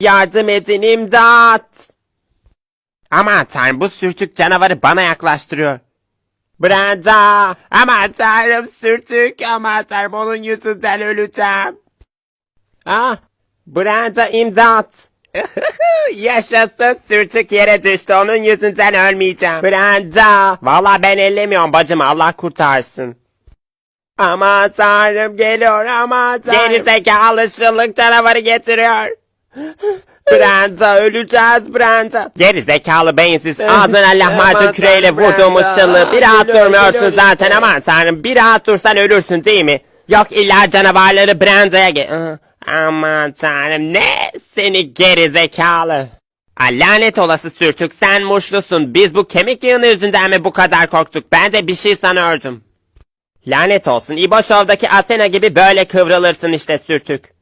Yardım edin imdat. Aman tanrım bu sürtük canavarı bana yaklaştırıyor. Brenda! Aman tanrım sürtük aman tanrım onun yüzünden öleceğim. Ah! Brenda imdat! Yaşasın sürtük yere düştü onun yüzünden ölmeyeceğim. Brenda! Valla ben ellemiyorum bacım Allah kurtarsın. Aman tanrım geliyor aman tanrım. Geri zekalı şıllık canavarı getiriyor. Brenda öleceğiz Brenda. Geri zekalı beyinsiz ağzına lahmacun Aman küreğiyle tanrım, vurduğumuz şıllığı bir rahat durmuyorsun zaten aman tanrım bir rahat dursan ölürsün değil mi? Yok illa canavarları Brenda'ya ge... Aman tanrım ne seni geri zekalı. Lanet olası sürtük sen muşlusun. Biz bu kemik yığını yüzünden mi bu kadar korktuk? Ben de bir şey sanıyordum. Lanet olsun İbo Show'daki Asena gibi böyle kıvrılırsın işte sürtük.